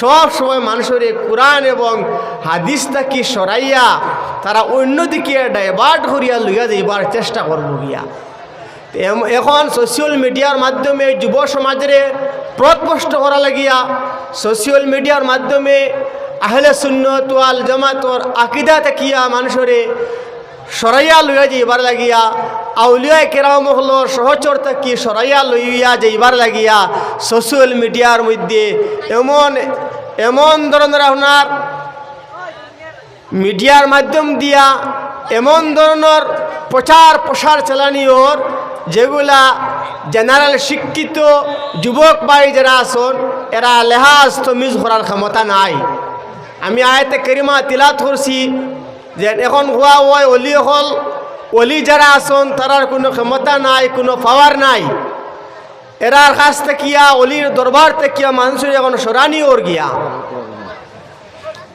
সব সময় মানুষের এই কোরআন এবং হাদিস কি সরাইয়া তারা অন্যদিকে ডাইভার্ট করিয়া লইয়া যাইবার চেষ্টা করব গিয়া। এখন সোশ্যাল মিডিয়ার মাধ্যমে যুব সমাজের প্রতপষ্ট করা লাগিয়া সোশ্যাল মিডিয়ার মাধ্যমে আহলে সুন্নত ওয়াল জামাতর আকিদা তাকিয়া মানুষরে সরাইয়া লইয়া যাইবার লাগিয়া আউলিয়া কেরাম হলো সহচর থাকি সরাইয়া লইয়া যাইবার লাগিয়া সোশ্যাল মিডিয়ার মধ্যে এমন এমন ধরনের আপনার মিডিয়ার মাধ্যম দিয়া এমন ধরনের প্রচার প্রসার চালানি ওর, যেগুলা জেনারেল শিক্ষিত যুবক বাই যারা আসন এরা লেহাজ তমিজ করার ক্ষমতা নাই। আমি আয়তে কেরিমা তিলাত করছি যে এখন হওয়া হয় অলি হল অলি যারা আসন তারার কোনো ক্ষমতা নাই, কোনো পাওয়ার নাই। এরার কাছ থেকিয়া অলির দরবার থেকিয়া মানুষের এখন সরানি ওর গিয়া।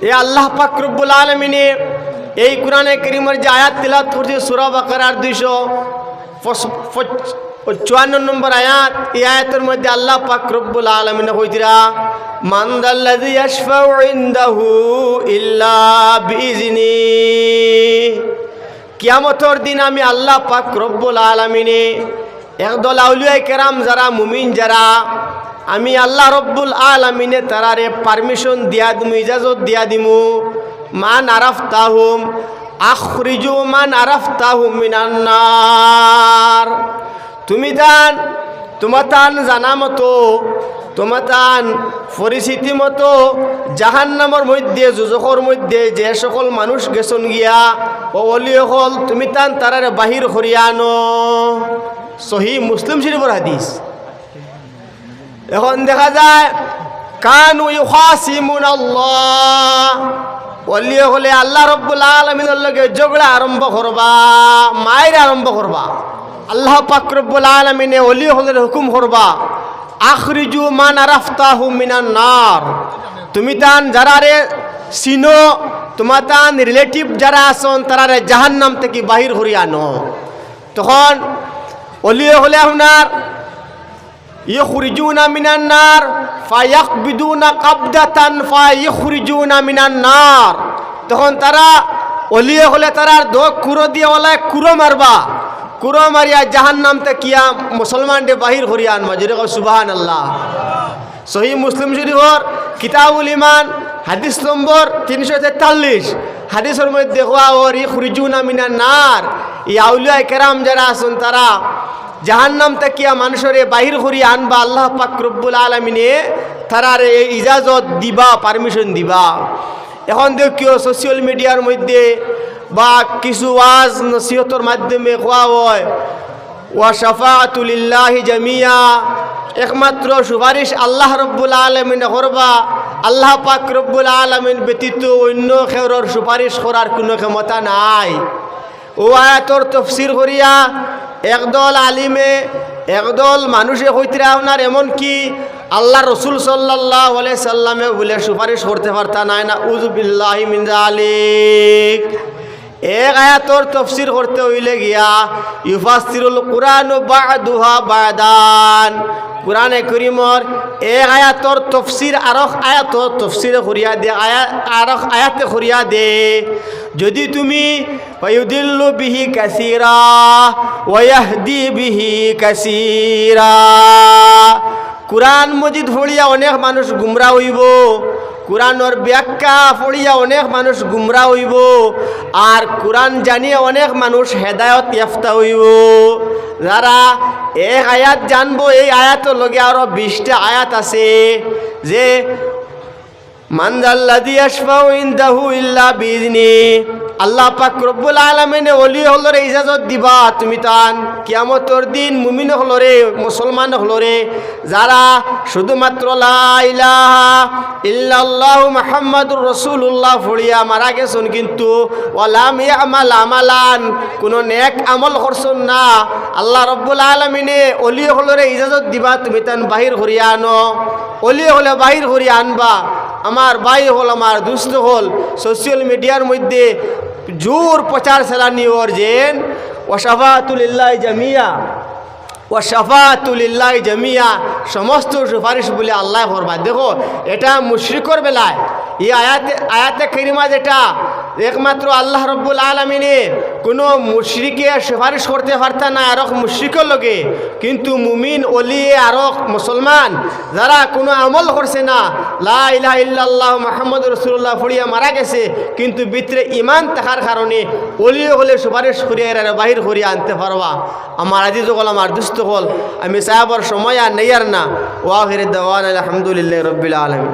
এ আল্লাহ পাক রব্বুল আলমিনে এই কোরআনে করিমের যে আয়াত তিলাত করছে, সুরা বাকার দুইশো চুয়ান্ন নম্বর আয়াত, এই আয়াতের মধ্যে আল্লাহ পাক আলমিনে কইতিরা মান্দাল্লাযী ইল্লা কিয়ামতর দিন আমি আল্লাহ পাক রব্বুল আলমিনে একদল আউলিয়াই কেরাম যারা, মুমিন যারা, আমি আল্লাহ রব্বুল আলমিনে তারারে পারমিশন দিয়া দিমু, ইজাজত দিয়া দিমু। মান আরাফ তাহুম আখরিজু মান আরাফ তাহুম মিনান্নার তুমি তান তোমার তান জানা মতো তোমার তান পরিস্থিতি মতো জাহান্নামর মধ্যে যুজকর মধ্যে যে সকল মানুষ গেছন গিয়া, ও অলি হল, তুমি তান তারারে বাহির করিয়া আনো। সহি মুসলিম শরীফর হাদিস। এখন দেখা যায়, কানু ইউহাসিমুন আল্লাহ অলি হলে আল্লাহ রব্বুল আলমিনের লগে ঝগড়া আরম্ভ করবা, মায়ের আরম্ভ করবা। আল্লাহ পাক রব্বুল আলমিনে অলি হলে হুকুম করবা। আখরিজু মান আরাফতাহু মিনান নার। তুমি তান যারা রে সিনো তোমার তান রিলেটিভ যারা আসন তারা রে জাহান্নাম থেকে বাহির হরিয়া আন। তখন অলিয়ে হলে আপনার না মিনান নার, ফায়াকবিদুনা কাবদাতান, ফায়াখরিজুনা মিনান নার। তখন তারা অলিয়ে হলে তারা দো কুরো দিয়ে ওলায় কুরো মারবা। কুরো মারিয়া জাহান্নাম তে কিয়া মুসলমান ডে বাহির করিয়া আনবা যদি সুবাহান আল্লাহ সহি মুসলিম শরীফর কিতাবুল ইমান হাদিস নম্বর তিনশো তেতাল্লিশ। হাদিসের মধ্যে হওয়া ওর ই খুরিজুনা মিনা নার। ই আউলিয়া কেরাম যারা আছেন তারা জাহান্নাম তাকিয়া মানুষরে বাহির করি আনবা আল্লাহ পাক রব্বুল আলমিনে, তারার এই ইজাজত দিবা, পারমিশন দিবা। এখন দেখিও সোশ্যাল মিডিয়ার মধ্যে বা কিছু ওয়াজ নসিহতর মাধ্যমে কোয়া হয়। ওয়া শাফাতুলিল্লাহি জামিয়া। একমাত্র সুপারিশ আল্লাহ রব্বুল আলমিন করবা। আল্লাহ পাক রব্বুল আলমিন ব্যতীত অন্য খেউরর সুপারিশ করার কোনো ক্ষমতা নাই। ও আয়াতর তফসির করিয়া একদল আলিমে, একদল মানুষে হইতে আপনার এমন কি? আল্লাহ রসুল সাল্লাহ সাল্লামে বলে সুপারিশ করতে পারতা নাই না। উজবিল্লাহ মিন্দা আলিক এক আয়াতর তফসির করতে হইলে গিয়া ইউফাসিরুল কোরআন বাদুহা বাদান। কোরআনে করিমর এক আয়াতর তফসির আরক আয়াত তফসির করিয়া দে, আয়া আরক আয়াতে করিয়া দে। যদি তুমি ওয়ুদিল্লু বিহি কাসিরা ওয়াহদি বিহি কাসিরা। কোরআন মজিদ ফড়িয়া অনেক মানুষ গুমরা হইব। কোরআনর ব্যাখ্যা পড়িয়া অনেক মানুষ গুমরা হইব, আর কোরআন জানিয়ে অনেক মানুষ হেদায়ত ইয়াফতা হইব। যারা এক আয়াত জানব, এই আয়াতের লগে আরও বিশটা আয়াত আছে, যে মানজাল্লাদি আশফাউ ইন্দাহু ইল্লা বিজনি আল্লাহ পাক রব্বুল আলামিনে অলি হলরে ইজাজত দিবা। তুমি তান কিয়ামতর দিন মুমিন হলরে মুসলমান হলরে যারা শুধুমাত্র ইল্লাল্লাহু মুহাম্মাদুর রাসূলুল্লাহ ফড়িয়া মারা গেছেন কিন্তু ইয়ামাল আমালান, কোন নেক আমল করছেন না। আল্লাহ রব্বুল আলামিনে অলি হলরে ইজাজত দিবা, তুমি তান বাহির করিয়া আনো। অলি হলে বাহির করিয়া আনবা। আমার ভাই হল, আমার দুস্থ হল। সোশ্যাল মিডিয়ার মধ্যে জোর প্রচার চালানি ওর যেন ওসাফাতুলিল্লাহ জামিয়া। ও শফাতুলিল্লাহ জমিয়া। সমস্ত সুপারিশ বলে আল্লাহ করবা দেখো, এটা মুশরিকর বেলায়। এই আয়াতে আয়াতে কেরিমা যেটা একমাত্র আল্লাহ রব্বুল আলমিনে কোনো মুশরিকে সুপারিশ করতে পারত না, আরও মুশরিকর লগে। কিন্তু মুমিন অলি আরও মুসলমান যারা কোনো আমল করছে না, লা ইল্লাল্লাহ মোহাম্মদ রসুল্লাহ ফুড়িয়া মারা গেছে, কিন্তু ভিতরে ইমান থাকার কারণে অলিও হলে সুপারিশ করিয়া বাহির করিয়া আনতে পারবা। আমার আজি যখন আমার দুস্থ হল আমি সাহাবর সময় আর নেই আর না। ওয়াহির দেওয়ান আলহামদুলিল্লাহ রবিল আলমী